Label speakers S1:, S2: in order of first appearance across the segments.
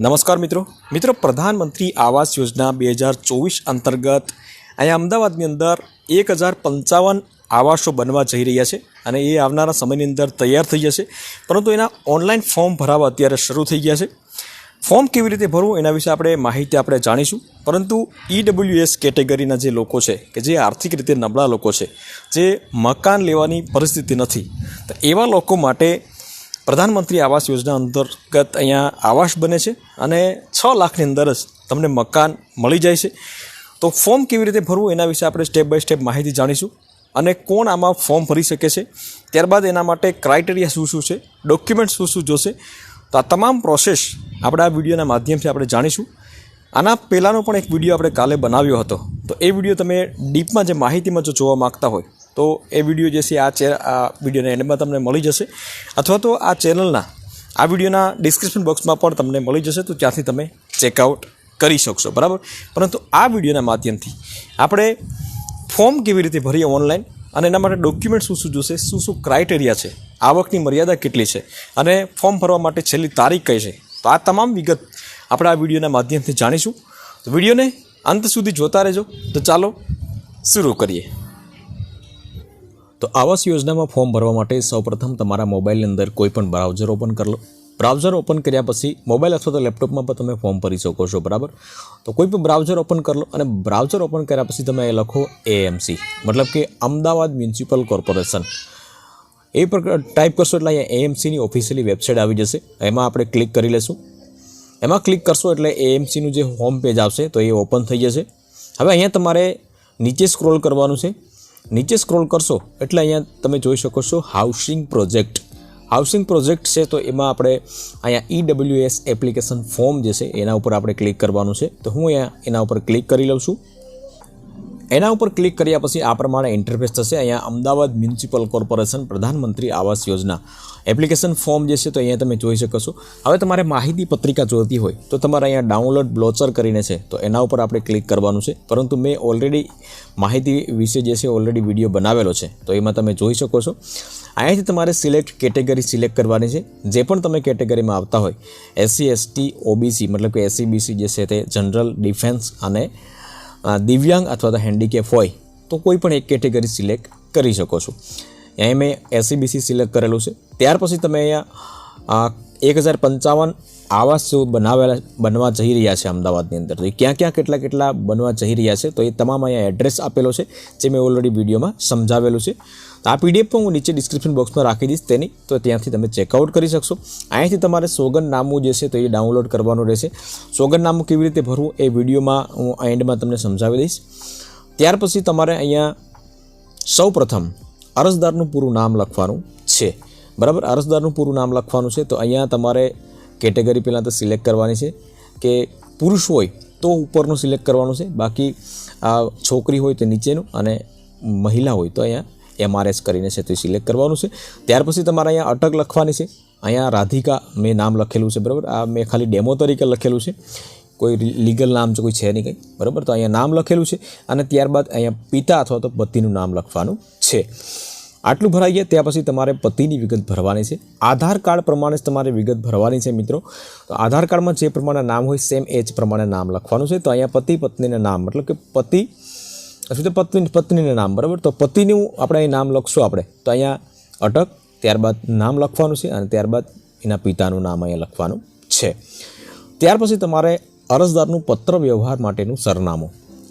S1: નમસ્કાર મિત્રો. મિત્રો, પ્રધાનમંત્રી આવાસ યોજના બે હજાર ચોવીસ અંતર્ગત અહીંયા અમદાવાદની અંદર એક હજાર પંચાવન આવાસો બનવા જઈ રહ્યા છે અને એ આવનારા સમયની અંદર તૈયાર થઈ જશે. પરંતુ એના ઓનલાઈન ફોર્મ ભરાવા અત્યારે શરૂ થઈ ગયા છે. ફોર્મ કેવી રીતે ભરવું એના વિશે આપણે માહિતી આપણે જાણીશું. પરંતુ ઈડબ્લ્યુએસ કેટેગરીના જે લોકો છે કે જે આર્થિક રીતે નબળા લોકો છે, જે મકાન લેવાની પરિસ્થિતિ નથી, તો એવા લોકો માટે પ્રધાનમંત્રી આવાસ યોજના અંતર્ગત અહીંયા આવાસ બને છે અને છ લાખની અંદર જ તમને મકાન મળી જાય છે. તો ફોર્મ કેવી રીતે ભરવું એના વિશે આપણે સ્ટેપ બાય સ્ટેપ માહિતી જાણીશું અને કોણ આમાં ફોર્મ ભરી શકે છે. ત્યારબાદ એના માટે ક્રાઇટેરિયા શું શું છે ડોક્યુમેન્ટ શું શું જોશે. તો આ તમામ પ્રોસેસ આપણે આ વિડીયોના માધ્યમથી આપણે જાણીશું. આના પહેલાંનો પણ એક વીડિયો આપણે કાલે બનાવ્યો હતો. તો એ વીડિયો તમે ડીપમાં જે માહિતીમાં જો જોવા માગતા હોય તો એ વીડિયો જે છે, આ ચે આ વિડીયોના એન્ડમાં તમને મળી જશે. અથવા તો આ ચેનલના આ વિડીયોના ડિસ્ક્રિપ્શન બોક્સમાં પણ તમને મળી જશે, તો ત્યાંથી તમે ચેકઆઉટ કરી શકશો. બરાબર? પરંતુ આ વિડીયોના માધ્યમથી આપણે ફોર્મ કેવી રીતે ભરીએ ઓનલાઈન અને એના માટે ડોક્યુમેન્ટ શું શું જોશે, શું શું ક્રાઇટેરિયા છે, આવકની મર્યાદા કેટલી છે, અને ફોર્મ ભરવા માટે છેલ્લી તારીખ કઈ છે? તો આ તમામ વિગત આપણે આ વિડીયોના માધ્યમથી જાણીશું. તો વિડીયોને અંત સુધી જોતા રહેજો. તો ચાલો, શરૂ કરીએ. તો આવાસ યોજનામાં ફોર્મ ભરવા માટે સૌપ્રથમ તમારા મોબાઈલની અંદર કોઈ પણ બ્રાઉઝર ઓપન કરી લો. બ્રાઉઝર ઓપન કર્યા પછી મોબાઈલ અથવા તો લેપટોપમાં પણ તમે ફોર્મ ભરી શકો છો, બરાબર? તો કોઈ પણ બ્રાઉઝર ઓપન કરી લો અને બ્રાઉઝર ઓપન કર્યા પછી તમે એ લખો એએમસી મતલબ કે અમદાવાદ મ્યુનિસિપલ કોર્પોરેશન. એ પર ટાઈપ કરશો એટલે અહીંયા એએમસીની ઓફિશિયલી વેબસાઇટ આવી જશે. એમાં આપણે ક્લિક કરી લેશું. એમાં ક્લિક કરશો એટલે એએમસીનું જે હોમ પેજ આવશે તો એ ઓપન થઈ જશે. હવે અહીંયા તમારે નીચે સ્ક્રોલ કરવાનું છે. નીચે સ્ક્રોલ કરશો, એટલે અહીંયા તમે જોઈ શકો છો હાઉસિંગ પ્રોજેક્ટ હાઉસિંગ પ્રોજેક્ટ છે તો એમાં આપણે અહીંયા ઈડબ્લ્યુએસ એપ્લિકેશન ફોર્મ જે છે, એના ઉપર આપણે ક્લિક કરવાનું છે. તો હું અહીંયા એના ઉપર ક્લિક કરી લઉં છું. એના ઉપર ક્લિક કર્યા પછી આ પ્રમાણે ઇન્ટરફેસ થશે. અહીંયા અમદાવાદ મ્યુનિસિપલ કોર્પોરેશન પ્રધાનમંત્રી આવાસ યોજના એપ્લિકેશન ફોર્મ જે છે તો અહીંયા તમે જોઈ શકો છો. હવે તમારે માહિતી પત્રિકા જોઈતી હોય તો તમારે અહીંયા ડાઉનલોડ બ્લોચર કરીને છે તો એના ઉપર આપણે ક્લિક કરવાનું છે. પરંતુ મેં ઓલરેડી માહિતી વિશે જે છે ઓલરેડી વીડિયો બનાવેલો છે. તો એમાં તમે જોઈ શકો છો. અહીંયાથી તમારે સિલેક્ટ કેટેગરી સિલેક્ટ કરવાની છે. જે પણ તમે કેટેગરીમાં આવતા હોય એસસી એસટી ઓબીસી મતલબ કે એસસી બીસી જે છે તે જનરલ ડિફેન્સ અને દિવ્યાંગ અથવા તો હેન્ડીકેપ હોય, તો કોઈ પણ એક કેટેગરી સિલેક્ટ કરી શકો છો. અહીં મેં એસસીબીસી સિલેક્ટ કરેલું છે. ત્યાર પછી તમે અહીંયા એક હજાર પંચાવન આવાસો બનાવેલા, બનવા જઈ રહ્યા છે અમદાવાદની અંદર. તો એ ક્યાં ક્યાં કેટલા કેટલા બનવા જઈ રહ્યા છે, તો એ તમામ અહીંયા એડ્રેસ આપેલો છે, જે મેં ઓલરેડી વિડીયોમાં સમજાવેલું છે. તો આ પીડીએફ હું નીચે ડિસ્ક્રિપ્શન બોક્સમાં રાખી દઈશ તેની, તો ત્યાંથી તમે ચેકઆઉટ કરી શકશો. અહીંયાથી તમારે સોગંદનામું જે છે તો એ ડાઉનલોડ કરવાનું રહેશે. સોગંદનામું કેવી રીતે ભરવું એ વિડીયોમાં હું એન્ડમાં તમને સમજાવી દઈશ. ત્યાર પછી તમારે અહીંયા સૌ પ્રથમ અરજદારનું પૂરું નામ લખવાનું છે. બરાબર? અરજદારનું પૂરું નામ લખવાનું છે. તો અહીંયા તમારે કેટેગરી પહેલાં તો સિલેક્ટ કરવાની છે કે પુરુષ હોય તો ઉપરનું સિલેક્ટ કરવાનું છે. બાકી આ છોકરી હોય તો નીચેનું અને મહિલા હોય તો અહીંયા એમઆરએસ કરીને છે તે સિલેક્ટ કરવાનું છે. ત્યાર પછી તમારે અહીંયા અટક લખવાની છે. અહીંયા રાધિકા મેં નામ લખેલું છે, બરાબર? આ મેં ખાલી ડેમો તરીકે લખેલું છે. કોઈ લીગલ નામ છે, કોઈ છે નહીં કંઈ, બરાબર? તો અહીંયા નામ લખેલું છે અને ત્યારબાદ અહીંયા પિતા અથવા તો પતિનું નામ લખવાનું છે. આટલું ભરાઈ ગયા ત્યાં પછી તમારે પતિની વિગત ભરવાની છે. આધાર કાર્ડ પ્રમાણે જ તમારે વિગત ભરવાની છે મિત્રો. તો આધાર કાર્ડમાં જે પ્રમાણે નામ હોય સેમ એ જ પ્રમાણે નામ લખવાનું છે. તો અહીંયા પતિ પત્નીના નામ, મતલબ કે પતિ શું તો પત્ની, પત્નીના નામ, બરાબર? તો પતિનું આપણે અહીં નામ લખશું આપણે. તો અહીંયા અટક, ત્યારબાદ નામ લખવાનું છે અને ત્યારબાદ એના પિતાનું નામ અહીંયા લખવાનું છે. ત્યાર પછી તમારે અરજદારનું પત્ર વ્યવહાર માટેનું સરનામું.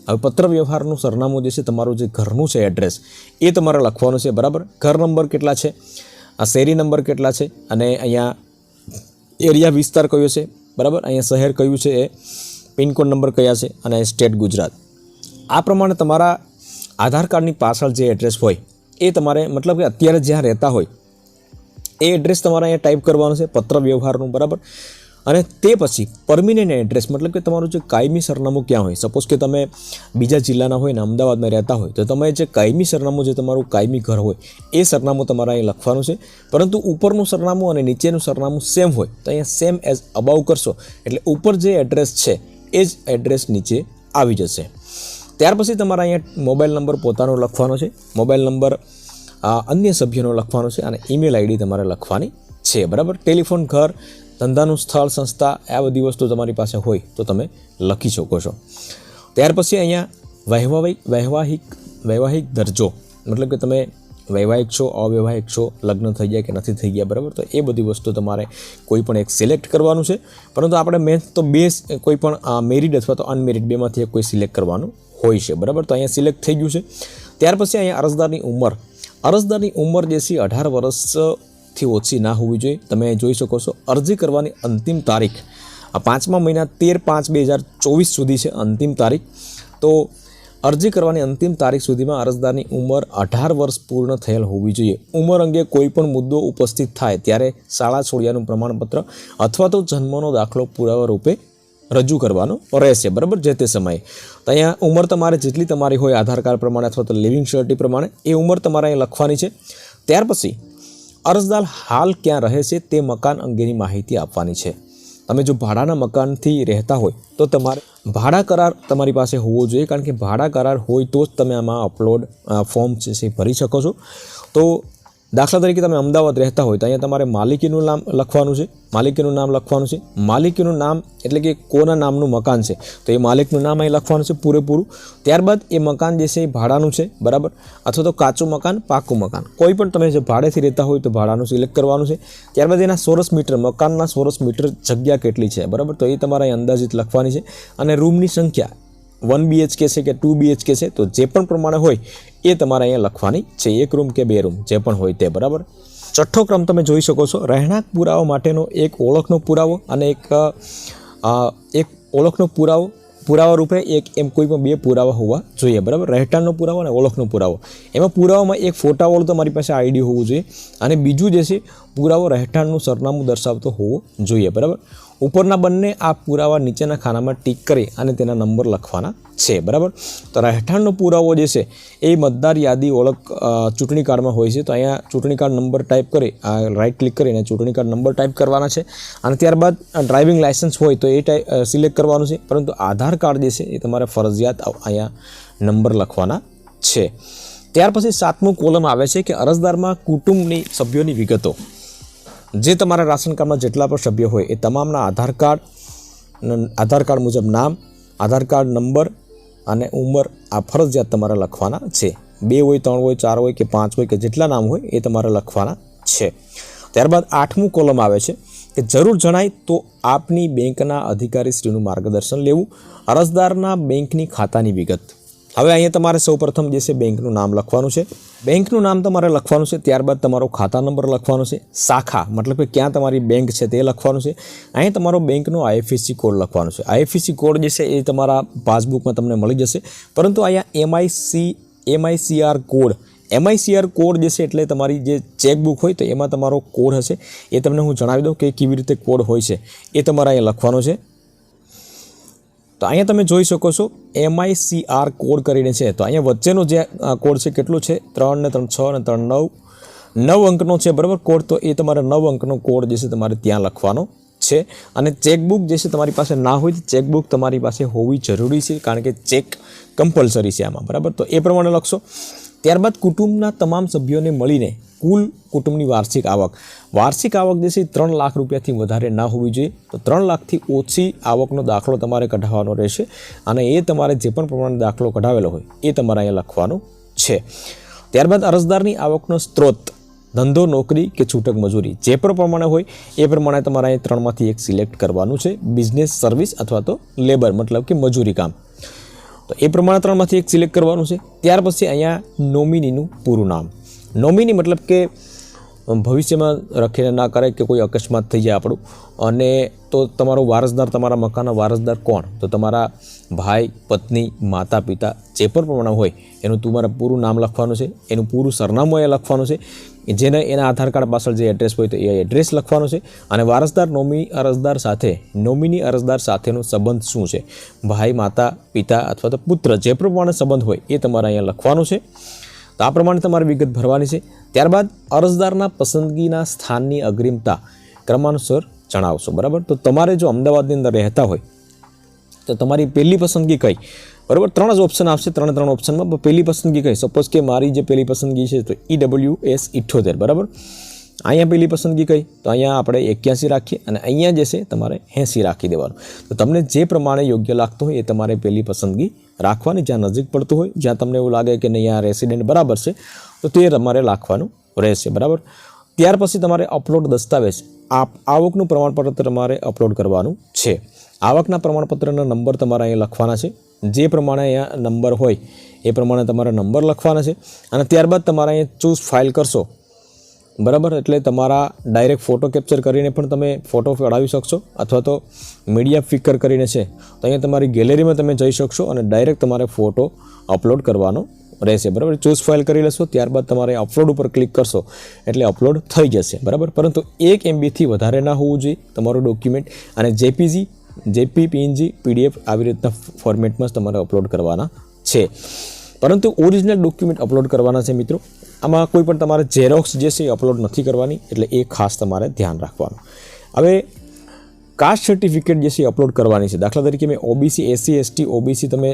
S1: હવે પત્ર વ્યવહારનું સરનામું જે છે, તમારું જે ઘરનું છે એડ્રેસ, એ તમારે લખવાનું છે, બરાબર? ઘર નંબર કેટલા છે? આ શેરી નંબર કેટલા છે? અને અહીંયા એરિયા વિસ્તાર કયો છે? બરાબર? અહીંયા શહેર કયું છે? એ પિનકોડ નંબર કયા છે? અને સ્ટેટ ગુજરાત. આ પ્રમાણે તમારા આધાર કાર્ડની પાછળ જે એડ્રેસ હોય, એ તમારે મતલબ કે અત્યારે જ્યાં રહેતા હોય, એ એડ્રેસ તમારે અહીંયા ટાઈપ કરવાનું છે પત્ર વ્યવહારનું બરાબર? અને તે પછી પરમિનન્ટ એડ્રેસ, મતલબ કે તમારું જે કાયમી સરનામું ક્યાં હોય? સપોઝ કે તમે બીજા જિલ્લાના હોય ને અમદાવાદમાં રહેતા હોય, તો તમે જે કાયમી સરનામું જે તમારું કાયમી ઘર હોય, એ સરનામું તમારે અહીં લખવાનું છે. પરંતુ ઉપરનું સરનામું અને નીચેનું સરનામું સેમ હોય, તો અહીંયા સેમ એઝ અબાઉ કરશો. એટલે ઉપર જે એડ્રેસ છે, એ જ એડ્રેસ નીચે આવી જશે. ત્યાર પછી તમારે અહીંયા મોબાઈલ નંબર પોતાનો લખવાનો છે. મોબાઈલ નંબર અન્ય સભ્યનો લખવાનો છે અને ઈમેલ આઈડી તમારે લખવાની છે. બરાબર? ટેલિફોન ઘર ધંધાનું સ્થળ, સંસ્થા, આ બધી વસ્તુ તમારી પાસે હોય તો તમે લખી શકો છો. ત્યાર પછી અહીંયા વૈવાહિક વૈવાહિક વૈવાહિક દરજ્જો. મતલબ કે તમે વૈવાહિક છો, અવૈવાહિક છો, લગ્ન થઈ ગયા કે નથી થઈ ગયા, બરાબર? તો એ બધી વસ્તુ તમારે કોઈ પણ એક સિલેક્ટ કરવાનું છે. પરંતુ આપણે મેન તો બે કોઈ પણ મેરિડ અથવા તો અનમેરિડ બેમાંથી એક કોઈ સિલેક્ટ કરવાનું હોય છે, બરાબર? તો અહીંયા સિલેક્ટ થઈ ગયું છે. ત્યાર પછી અહીંયા અરજદારની ઉંમર. અરજદારની ઉંમર જે છે અઢાર વર્ષથી ઓછી ના હોવી જોઈએ. તમે જોઈ શકો છો, અરજી કરવાની અંતિમ તારીખ આ પાંચમા મહિના તેર પાંચ બે હજાર ચોવીસ સુધી છે અંતિમ તારીખ. તો અરજી કરવાની અંતિમ તારીખ સુધીમાં અરજદારની ઉંમર અઢાર વર્ષ પૂર્ણ થયેલ હોવી જોઈએ. ઉંમર અંગે કોઈપણ મુદ્દો ઉપસ્થિત થાય ત્યારે શાળા છોડ્યાનું પ્રમાણપત્ર અથવા તો જન્મનો દાખલો પુરાવા રૂપે રજૂ કરવાનો રહેશે. બરાબર? જે તે સમયે. તો અહીંયા ઉંમર તમારે જેટલી તમારી હોય, આધાર કાર્ડ પ્રમાણે અથવા તો લિવિંગ સર્ટી પ્રમાણે, એ ઉંમર તમારે અહીં લખવાની છે. ત્યાર પછી અરજદાર હાલ ક્યાં રહે છે તે મકાન અંગેની માહિતી આપવાની છે. તમે જો ભાડાના મકાનથી રહેતા હોય તો તમારે ભાડા કરાર તમારી પાસે હોવો જોઈએ કારણ કે ભાડા કરાર હોય તો જ તમે આમાં અપલોડ ફોર્મ છે ભરી શકો છો. તો દાખલા તરીકે તમે અમદાવાદ રહેતા હોય તો અહીંયા તમારે માલિકીનું નામ લખવાનું છે. માલિકીનું નામ લખવાનું છે. માલિકીનું નામ એટલે કે કોના નામનું મકાન છે. તો એ માલિકનું નામ અહીં લખવાનું છે પૂરેપૂરું. ત્યારબાદ એ મકાન જે છે એ ભાડાનું છે, બરાબર? અથવા તો કાચું મકાન, પાકું મકાન. કોઈ પણ તમે જે ભાડેથી રહેતા હોય તો ભાડાનું સિલેક્ટ કરવાનું છે. ત્યારબાદ એના સોરસ મીટર મકાનના સોરસ મીટર જગ્યા કેટલી છે, બરાબર? તો એ તમારે અંદાજિત લખવાની છે. અને રૂમની સંખ્યા. વન બીએચકે છે કે ટુ બીએચકે છે, તો જે પણ પ્રમાણે હોય એ તમારે અહીંયા લખવાની છે. એક રૂમ કે બે રૂમ જે પણ હોય તે, બરાબર? છઠ્ઠો ક્રમ તમે જોઈ શકો છો. રહેણાંક પુરાવા માટેનો એક ઓળખનો પુરાવો અને એક એક ઓળખનો પુરાવો. પુરાવા રૂપે એક એમ કોઈ પણ બે પુરાવા હોવા જોઈએ, બરાબર? રહેઠાણનો પુરાવો અને ઓળખનો પુરાવો. એમાં પુરાવામાં એક ફોટાવાળું તમારી પાસે આઈડી હોવું જોઈએ. અને બીજું જે છે, પુરાવો રહેઠાણનું સરનામું દર્શાવતો હોવો જોઈએ, બરાબર? ઉપરના બંને આ પુરાવા નીચેના ખાનામાં ટીક કરી અને તેના નંબર લખવાના છે, બરાબર? તો રહેઠાણનો પુરાવો જે છે, એ મતદાર યાદી ઓળખ ચૂંટણી કાર્ડમાં હોય છે. તો અહીંયા ચૂંટણી કાર્ડ નંબર ટાઈપ કરી, આ રાઇટ ક્લિક કરીને ચૂંટણી કાર્ડ નંબર ટાઈપ કરવાના છે. અને ત્યારબાદ ડ્રાઇવિંગ લાઇસન્સ હોય તો એ ટાઈપ સિલેક્ટ કરવાનું છે. પરંતુ આધાર કાર્ડ જે છે, એ તમારે ફરજિયાત અહીંયા નંબર લખવાના છે. ત્યાર પછી સાતમું કોલમ આવે છે કે અરજદારમાં કુટુંબની સભ્યોની વિગતો. જે તમારા રાશન કાર્ડમાં જેટલા પણ સભ્યો હોય એ તમામના આધાર કાર્ડ આધાર કાર્ડ મુજબ નામ, આધાર કાર્ડ નંબર અને ઉંમર આ ફરજિયાત તમારે લખવાના છે. બે હોય, ત્રણ હોય, ચાર હોય કે પાંચ હોય કે જેટલા નામ હોય એ તમારે લખવાના છે. ત્યારબાદ આઠમું કોલમ આવે છે કે જરૂર જણાય તો આપની બેંકના અધિકારીશ્રીનું માર્ગદર્શન લેવું. અરજદારના બેંકની ખાતાની વિગત. હવે અહીંયા તમારે સૌપ્રથમ જે છે બેંકનું નામ લખવાનું છે. બેંકનું નામ તમારે લખવાનું છે, ત્યારબાદ તમારો ખાતા નંબર લખવાનો છે, શાખા, મતલબ કે ક્યાં તમારી બેંક છે તે લખવાનું છે. અહીં તમારો બેંકનો આઈએફએસસી કોડ લખવાનો છે. આઈએફએસસી કોડ જે છે એ તમારા પાસબુકમાં તમને મળી જશે. પરંતુ અહીંયા MIC, MICR code MICR code જે છે એટલે તમારી જે ચેકબુક હોય તો એમાં તમારો કોડ હશે. એ તમને હું જણાવી દઉં કે કેવી રીતે કોડ હોય છે એ તમારે અહીંયા લખવાનો છે. તો અહીંયા તમે જોઈ શકો છો એમઆઈસીઆર કોડ કરીને છે. તો અહીંયા વચ્ચેનો જે કોડ છે કેટલો છે? ત્રણ ને ત્રણ, છ ને ત્રણ, નવ. નવ અંકનો છે, બરાબર? કોડ તો એ તમારે નવ અંકનો કોડ જે છે તમારે ત્યાં લખવાનો છે. અને ચેકબુક જે છે તમારી પાસે ના હોય તો ચેકબુક તમારી પાસે હોવી જરૂરી છે, કારણ કે ચેક કમ્પલસરી છે આમાં, બરાબર? તો એ પ્રમાણે લખશો. ત્યારબાદ કુટુંબના તમામ સભ્યોને મળીને કુલ કુટુંબની વાર્ષિક આવક. વાર્ષિક આવક જે છે ત્રણ લાખ રૂપિયાથી વધારે ના હોવી જોઈએ. તો ત્રણ લાખથી ઓછી આવકનો દાખલો તમારે કઢાવવાનો રહેશે અને એ તમારે જે પણ પ્રમાણે દાખલો કઢાવેલો હોય એ તમારે અહીંયા લખવાનો છે. ત્યારબાદ અરજદારની આવકનો સ્ત્રોત, ધંધો, નોકરી કે છૂટક મજૂરી. જે પણ પ્રમાણે હોય એ પ્રમાણે તમારે અહીં ત્રણમાંથી એક સિલેક્ટ કરવાનું છે. બિઝનેસ, સર્વિસ અથવા તો લેબર, મતલબ કે મજૂરી કામ. તો એ પ્રમાણે ત્રણમાંથી એક સિલેક્ટ કરવાનું છે. ત્યાર પછી અહીંયા નોમિનીનું પૂરું નામ. નોમિની મતલબ કે ભવિષ્યમાં રખીને ના કરે કે કોઈ અકસ્માત થઈ જાય આપણું. અને તો તમારો વારસદાર, તમારા મકાનના વારસદાર કોણ? તો તમારા ભાઈ, પત્ની, માતા, પિતા જે પણ પ્રમાણે હોય, એનું તમારે પૂરું નામ લખવાનું છે, એનું પૂરું સરનામું એ લખવાનું છે. જેને એના આધાર કાર્ડ પાછળ જે એડ્રેસ હોય તો એ એડ્રેસ લખવાનું છે. અને વારસદાર નોમિની અરજદાર સાથે, નોમિની અરજદાર સાથેનો સંબંધ શું છે? ભાઈ, માતા, પિતા અથવા તો પુત્ર, જે પ્રમાણે સંબંધ હોય એ તમારે અહીંયા લખવાનું છે. તો આ પ્રમાણે તમારે વિગત ભરવાની છે. ત્યારબાદ અરજદારના પસંદગીના સ્થાનની અગ્રિમતા ક્રમાનુસાર જણાવશો, બરાબર? તો તમારે જો અમદાવાદની અંદર રહેતા હોય, તો તમારી પહેલી પસંદગી કઈ? બરાબર? ત્રણ જ ઓપ્શન આવશે, ત્રણ ત્રણ ઓપ્શનમાં પહેલી પસંદગી કઈ? સપોઝ કે મારી જે પહેલી પસંદગી છે, તો ઈ ડબલ્યુ એસ ઇઠ્ઠોતેર બરાબર? અહીંયા પેલી પસંદગી કઈ? તો અહીંયા આપણે એક્યાસી રાખીએ અને અહીંયા જે છે તમારે એંસી રાખી દેવાનું. તો તમને જે પ્રમાણે યોગ્ય લાગતું હોય એ તમારે પેલી પસંદગી રાખવાની, જ્યાં નજીક પડતું હોય, જ્યાં તમને એવું લાગે કે નહીં, આ રેસિડેન્ટ બરાબર છે, તો તે તમારે રાખવાનું રહેશે, બરાબર? ત્યાર પછી તમારે અપલોડ દસ્તાવેજ આવકનું પ્રમાણપત્ર તમારે અપલોડ કરવાનું છે. આવકના પ્રમાણપત્રના નંબર તમારે અહીંયા લખવાના છે. જે પ્રમાણે અહીંયા નંબર હોય, એ પ્રમાણે તમારે નંબર લખવાના છે. અને ત્યારબાદ તમારે અહીંયા ચૂઝ ફાઇલ કરશો. બરાબર? એટલે તમારા ડાયરેક્ટ ફોટો કેપ્ચર કરીને પણ તમે ફોટો પડાવી શકશો અથવા તો મીડિયા ફિકર કરીને છે, તો અહીંયા તમારી ગેલેરીમાં તમે જઈ શકશો અને ડાયરેક્ટ તમારે ફોટો અપલોડ કરવાનો રહેશે. બરાબર? ચૂઝ ફાઇલ કરી લેશો, ત્યારબાદ તમારે અપલોડ ઉપર ક્લિક કરશો, એટલે અપલોડ થઈ જશે. બરાબર? પરંતુ એક એમબીથી વધારે ના હોવું જોઈએ. તમારું ડોક્યુમેન્ટ અને જેપીજી જેપી પીએનજી પીડીએફ આવી રીતના ફોર્મેટમાં જ તમારે અપલોડ કરવાના છે. પરંતુ ઓરિજિનલ ડોક્યુમેન્ટ અપલોડ કરવાના છે મિત્રો. આમાં કોઈ પણ તમારે ઝેરોક્સ જે છે એ અપલોડ નથી કરવાની, એટલે એ ખાસ તમારે ધ્યાન રાખવાનું. હવે કાસ્ટ સર્ટિફિકેટ જે છે એ અપલોડ કરવાની છે. દાખલા તરીકે મેં ઓબીસી એસસી એસટી ઓબીસી તમે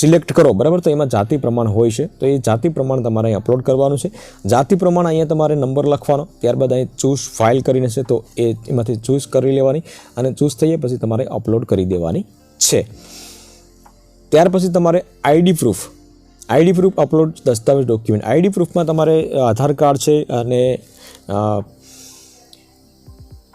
S1: સિલેક્ટ કરો, બરાબર? તો એમાં જાતિ પ્રમાણ હોય છે. તો એ જાતિ પ્રમાણ તમારે અહીં અપલોડ કરવાનું છે. જાતિ પ્રમાણ અહીંયા તમારે નંબર લખવાનો. ત્યારબાદ અહીં ચૂઝ ફાઇલ કરીને છે, તો એ એમાંથી ચૂઝ કરી લેવાની અને ચૂઝ થઈએ પછી તમારે અપલોડ કરી દેવાની છે. ત્યાર પછી તમારે ID proof ID proof upload દસ્તાવેજ ડોક્યુમેન્ટ. આઈડી પ્રૂફમાં તમારે આધાર કાર્ડ છે અને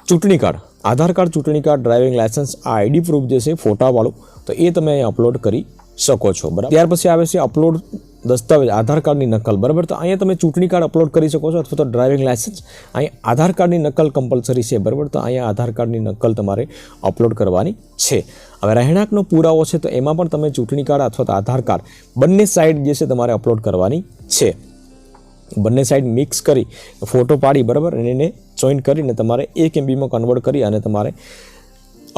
S1: ચૂંટણી કાર્ડ. આધાર કાર્ડ, ચૂંટણી કાર્ડ, ડ્રાઇવિંગ લાયસન્સ આ આઈડી પ્રૂફ જે છે ફોટાવાળું, તો એ તમે અહીં અપલોડ કરી શકો છો. બરાબર? ત્યાર પછી આવે છે અપલોડ દસ્તાવેજ, આધાર કાર્ડની નકલ, બરાબર? તો અહીંયા તમે ચૂંટણી કાર્ડ અપલોડ કરી શકો છો અથવા તો ડ્રાઇવિંગ લાયસન્સ અહીં આધાર કાર્ડની નકલ કમ્પલસરી છે, બરાબર? તો અહીંયા આધાર કાર્ડની નકલ તમારે અપલોડ કરવાની છે. હવે રહેણાંકનો પુરાવો છે, તો એમાં પણ તમે ચૂંટણી કાર્ડ અથવા તો આધાર કાર્ડ બંને સાઈડ જે છે તમારે અપલોડ કરવાની છે. બંને સાઈડ મિક્સ કરી ફોટો પાડી, બરાબર? અને એને જોઈન કરીને તમારે એક એમબીમાં કન્વર્ટ કરી અને તમારે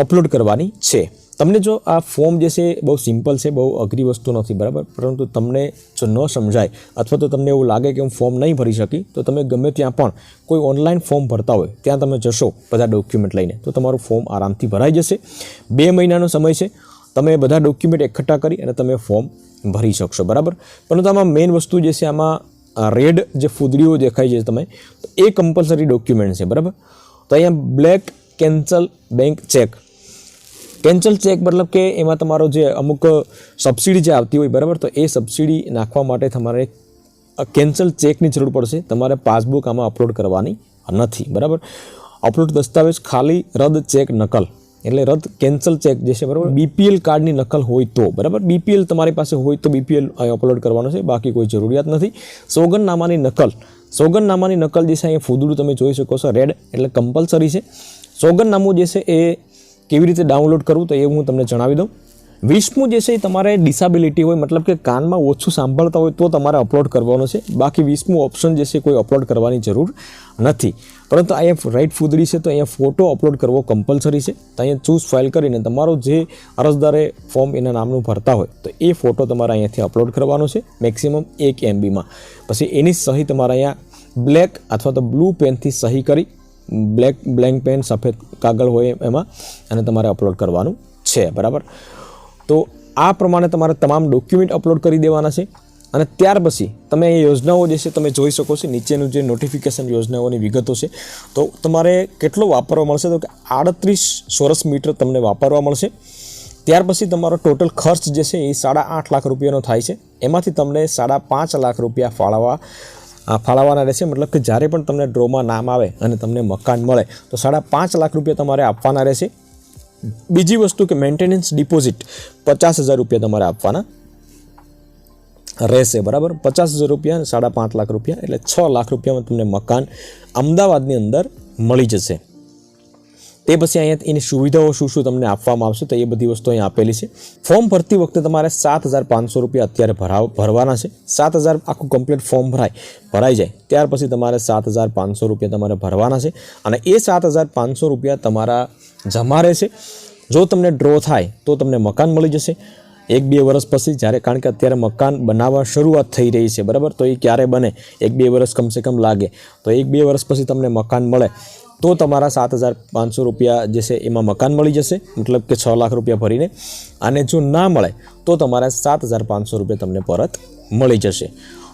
S1: અપલોડ કરવાની છે. તમને જો આ ફોર્મ જે છે બહુ સિમ્પલ છે, બહુ અઘરી વસ્તુ નથી, બરાબર? પરંતુ તમને જો ન સમજાય અથવા તો તમને એવું લાગે કે હું ફોર્મ નહીં ભરી શકી, તો તમે ગમે ત્યાં પણ કોઈ ઓનલાઈન ફોર્મ ભરતા હોય, ત્યાં તમે જશો બધા ડોક્યુમેન્ટ લઈને, તો તમારું ફોર્મ આરામથી ભરાઈ જશે. બે મહિનાનો સમય છે, તમે બધા ડોક્યુમેન્ટ એકઠા કરી અને તમે ફોર્મ ભરી શકશો, બરાબર? પરંતુ આમાં મેઇન વસ્તુ જે છે આમાં રેડ જે ફૂદડીઓ દેખાય છે તમે તો એ કમ્પલસરી ડોક્યુમેન્ટ છે, બરાબર? તો અહીંયા black cancel bank cheque cancel cheque મતલબ કે એમાં તમારો જે અમુક સબસિડી જે આવતી હોય, બરાબર? તો એ સબસિડી નાખવા માટે તમારે કેન્સલ ચેકની જરૂર પડશે. તમારે પાસબુક આમાં અપલોડ કરવાની નથી, બરાબર? અપલોડ દસ્તાવેજ ખાલી રદ ચેક નકલ, એટલે રદ કેન્સલ ચેક જે છે, બરાબર? બીપીએલ કાર્ડની નકલ હોય તો, બરાબર? બીપીએલ તમારી પાસે હોય તો બીપીએલ અપલોડ કરવાનો છે, બાકી કોઈ જરૂરિયાત નથી. સોગંદનામાની નકલ સોગંદનામાની નકલ જે છે અહીંયા ફૂદડું તમે જોઈ શકો છો, રેડ, એટલે કમ્પલસરી છે. સોગંદનામું જે છે, એ કેવી રીતે ડાઉનલોડ કરવું તો એ હું તમને જણાવી દઉં. વીસમું જે છે એ તમારે ડિસાબિલિટી હોય, મતલબ કે કાનમાં ઓછું સાંભળતા હોય તો તમારે અપલોડ કરવાનો છે. બાકી વીસમું ઓપ્શન જે છે કોઈ અપલોડ કરવાની જરૂર નથી. પરંતુ અહીંયા રાઈટ ફૂદડી છે તો અહીંયા ફોટો અપલોડ કરવો કમ્પલસરી છે. તો અહીંયા ચૂઝ ફાઇલ કરીને તમારો જે અરજદારે ફોર્મ એના નામનું ભરતા હોય, તો એ ફોટો તમારે અહીંયાથી અપલોડ કરવાનો છે મેક્સિમમ એક એમબીમાં પછી એની સહી તમારે અહીંયા બ્લેક અથવા તો બ્લુ પેનથી સહી કરી બ્લેક બ્લેન્ક પેન, સફેદ કાગળ હોય એમાં અને તમારે અપલોડ કરવાનું છે, બરાબર? તો આ પ્રમાણે તમારે તમામ ડોક્યુમેન્ટ અપલોડ કરી દેવાના છે અને ત્યાર પછી તમે એ યોજનાઓ જે છે તમે જોઈ શકો છો, નીચેનું જે નોટિફિકેશન યોજનાઓની વિગતો છે, તો તમારે કેટલો વાપરવા મળશે? તો કે આડત્રીસ ચોરસ મીટર તમને વાપરવા મળશે. ત્યાર પછી તમારો ટોટલ ખર્ચ જે છે એ સાડા આઠ લાખ રૂપિયાનો થાય છે. એમાંથી તમને સાડા પાંચ લાખ રૂપિયા ફાળવવા ફાળવવાના રહેશે. મતલબ કે જ્યારે પણ તમને ડ્રોમાં નામ આવે અને તમને મકાન મળે, તો સાડા પાંચ લાખ રૂપિયા તમારે આપવાના રહેશે. બીજી વસ્તુ કે મેન્ટેનન્સ ડિપોઝિટ પચાસ હજાર રૂપિયા તમારે આપવાના રહેશે, બરાબર? પચાસ હજાર રૂપિયા સાડા પાંચ લાખ રૂપિયા, એટલે છ લાખ રૂપિયામાં તમને મકાન અમદાવાદની અંદર મળી જશે. તે પછી અહીંયા એની સુવિધાઓ શું શું તમને આપવામાં આવશે તો એ બધી વસ્તુ અહીંયા આપેલી છે. ફોર્મ ભરતી વખતે તમારે સાત હજાર પાંચસો રૂપિયા અત્યારે ભરાવ, ભરવાના છે. સાત હજાર આખું કમ્પ્લીટ ફોર્મ ભરાય, ભરાઈ જાય. ત્યાર પછી તમારે સાત હજાર પાંચસો રૂપિયા તમારે ભરવાના છે અને એ સાત હજાર પાંચસો રૂપિયા તમારા જમા રહેશે. જો તમને ડ્રો થાય તો તમને મકાન મળી જશે. એક બે વર્ષ પછી જ્યારે, કારણ કે અત્યારે મકાન બનાવવા શરૂઆત થઈ રહી છે, બરાબર? તો એ ક્યારે બને? એક બે વર્ષ કમસે કમ લાગે. તો એક બે વર્ષ પછી તમને મકાન મળે. તો તમારા સાત હજાર પાંચસો રૂપિયા જે છે એમાં મકાન મળી જશે, મતલબ કે છ લાખ રૂપિયા ભરીને. અને જો ના મળે, તો તમારા સાત હજાર પાંચસો રૂપિયા તમને પરત મળી જશે.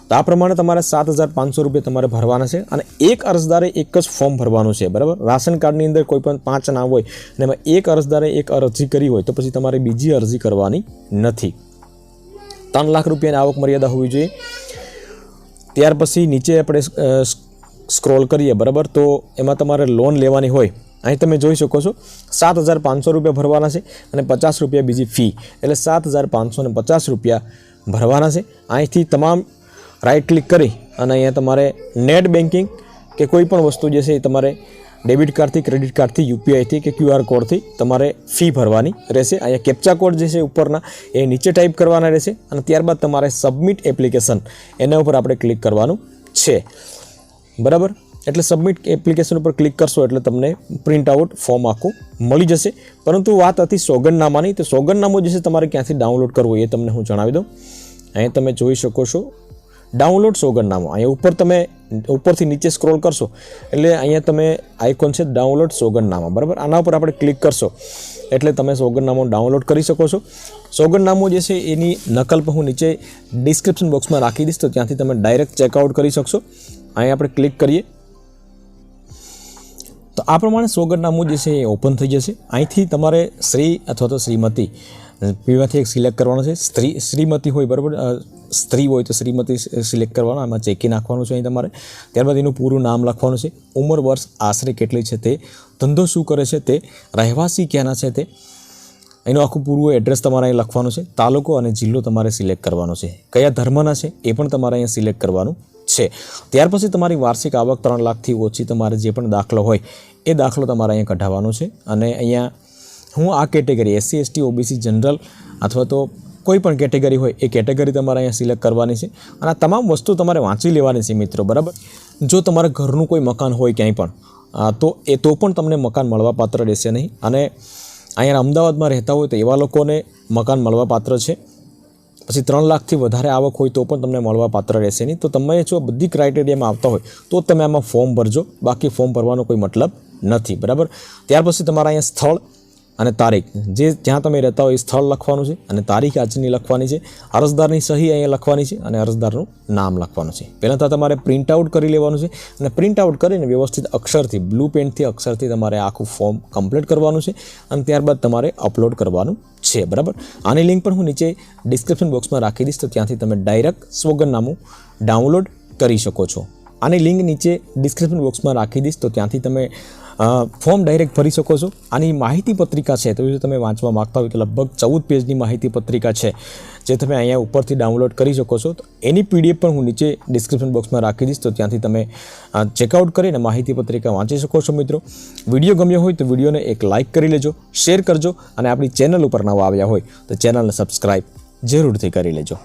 S1: તો આ પ્રમાણે તમારે સાત હજાર પાંચસો રૂપિયા તમારે ભરવાના છે અને એક અરજદારે એક જ ફોર્મ ભરવાનું છે, બરાબર? રાશન કાર્ડની અંદર કોઈ પણ પાંચ નામ હોય અને એમાં એક અરજદારે એક અરજી કરી હોય, તો પછી તમારે બીજી અરજી કરવાની નથી. ત્રણ લાખ રૂપિયાની આવક મર્યાદા હોવી જોઈએ. ત્યાર પછી નીચે આપણે સ્ક્રોલ કરીએ, બરાબર? તો એમાં તમારે લોન લેવાની હોય. અહીં તમે જોઈ શકો છો, સાત હજાર પાંચસો રૂપિયા ભરવાના છે અને પચાસ રૂપિયા બીજી ફી એટલે સાત હજાર પાંચસો ને પચાસ રૂપિયા ભરવાના છે. અહીંથી તમામ રાઈટ ક્લિક કરી અને અહીંયા તમારે નેટ બેન્કિંગ કે કોઈ પણ વસ્તુ જે છે એ તમારે ડેબિટ કાર્ડથી ક્રેડિટ કાર્ડથી યુપીઆઈથી કે ક્યુઆર કોડથી તમારે ફી ભરવાની રહેશે. અહીંયા કેપ્ચા કોડ જે છે ઉપરના, એ નીચે ટાઈપ કરવાના રહેશે અને ત્યારબાદ તમારે સબમિટ એપ્લિકેશન એના ઉપર આપણે ક્લિક કરવાનું છે. બરાબર? એટલે સબમિટ એપ્લિકેશન ઉપર ક્લિક કરશો એટલે તમને પ્રિન્ટ આઉટ ફોર્મ આખું મળી જશે. પરંતુ વાત હતી સોગંદનામાની, તો સોગંદનામું જે છે તમારે ક્યાંથી ડાઉનલોડ કરવું એ તમને હું જણાવી દઉં. અહીં તમે જોઈ શકો છો. ડાઉનલોડ સોગંદનામું. અહીંયા ઉપર તમે ઉપરથી નીચે સ્ક્રોલ કરશો એટલે અહીંયા તમે આઇકોન છે ડાઉનલોડ સોગંદનામા. બરાબર? આના ઉપર આપણે ક્લિક કરશો. એટલે તમે સોગંદનામું ડાઉનલોડ કરી શકો છો. સોગંદનામું જે છે એની નકલ હું નીચે ડિસ્ક્રિપ્શન બોક્સમાં રાખી દઈશ, તો ત્યાંથી તમે ડાયરેક્ટ ચેકઆઉટ કરી શકશો. અહીં આપણે ક્લિક કરીએ. તો આ પ્રમાણે સોગંદનામું જે છે એ ઓપન થઈ જશે. અહીંથી તમારે શ્રી અથવા તો શ્રીમતી, પીવાથી એક સિલેક્ટ કરવાનો છે. સ્ત્રી શ્રીમતી હોય બરાબર સ્ત્રી હોય તો શ્રીમતી સિલેક્ટ કરવાનો, એમાં ચેકી નાખવાનું છે અહીં તમારે. ત્યારબાદ એનું પૂરું નામ લખવાનું છે. ઉંમર વર્ષ આશરે કેટલી છે તે, ધંધો શું કરે છે તે, રહેવાસી ક્યાંના છે તે, એનું આખું પૂરું એડ્રેસ તમારે અહીં લખવાનું છે. તાલુકો અને જિલ્લો તમારે સિલેક્ટ કરવાનો છે. કયા ધર્મના છે એ પણ તમારે અહીંયા સિલેક્ટ કરવાનું છે. ત્યાર પછી તમારી વાર્ષિક આવક ત્રણ લાખથી ઓછી તમારે જે પણ દાખલો હોય, એ દાખલો તમારે અહીંયા કઢાવવાનો છે. અને અહીંયા હું આ category, SC, ST, OBC, general અથવા તો કોઈ પણ કેટેગરી હોય, એ કેટેગરી તમારે અહીંયા સિલેક્ટ કરવાની છે. અને આ તમામ વસ્તુ તમારે વાંચી લેવાની છે મિત્રો, બરાબર? જો તમારા ઘરનું કોઈ મકાન હોય ક્યાંય પણ તો એ તો પણ તમને મકાન મળવાપાત્ર રહેશે નહીં. અને અહીંયા અમદાવાદમાં રહેતા હોય તો એવા લોકોને મકાન મળવાપાત્ર છે. પછી ત્રણ લાખથી વધારે આવક હોય તો પણ તમને મળવા પાત્ર રહેશે નહીં. તો તમે જો બધી ક્રાઇટેરિયામાં આવતા હોય, તો તમે આમાં ફોર્મ ભરજો. બાકી ફોર્મ ભરવાનો કોઈ મતલબ નથી, બરાબર? ત્યાર પછી તમારા અહીંયા સ્થળ અને તારીખ. જે જ્યાં તમે રહેતા હોય એ સ્થળ લખવાનું છે અને તારીખ આજની લખવાની છે. અરજદારની સહી અહીંયા લખવાની છે અને અરજદારનું નામ લખવાનું છે. પહેલાં તો તમારે પ્રિન્ટ આઉટ કરી લેવાનું છે અને પ્રિન્ટ આઉટ કરીને વ્યવસ્થિત અક્ષરથી બ્લુ પેનથી અક્ષરથી તમારે આખું ફોર્મ કમ્પ્લીટ કરવાનું છે અને ત્યારબાદ તમારે અપલોડ કરવાનું છે. બરાબર? આની લિંક પણ હું નીચે ડિસ્ક્રિપ્શન બોક્સમાં રાખી દઈશ, તો ત્યાંથી તમે ડાયરેક્ટ સોગંદનામું ડાઉનલોડ કરી શકો છો. આની લિંક નીચે ડિસ્ક્રિપ્શન બોક્સમાં રાખી દઈશ, તો ત્યાંથી તમે ફોર્મ ડાયરેક્ટ ભરી શકો છો. આની માહિતી પત્રિકા છે, તો તમે વાંચવા માગતા હોય તો લગભગ ચૌદ પેજની માહિતી પત્રિકા છે, જે તમે અહીંયા ઉપરથી ડાઉનલોડ કરી શકો છો. તો એની પીડીએફ પણ હું નીચે ડિસ્ક્રિપ્શન બોક્સમાં રાખી દઈશ, તો ત્યાંથી તમે ચેકઆઉટ કરીને માહિતી પત્રિકા વાંચી શકો છો મિત્રો. વીડિયો ગમ્યો હોય તો વિડીયોને એક લાઇક કરી લેજો શેર કરજો, અને આપણી ચેનલ ઉપર નવા આવ્યા હોય તો ચેનલને સબસ્ક્રાઈબ જરૂરથી કરી લેજો.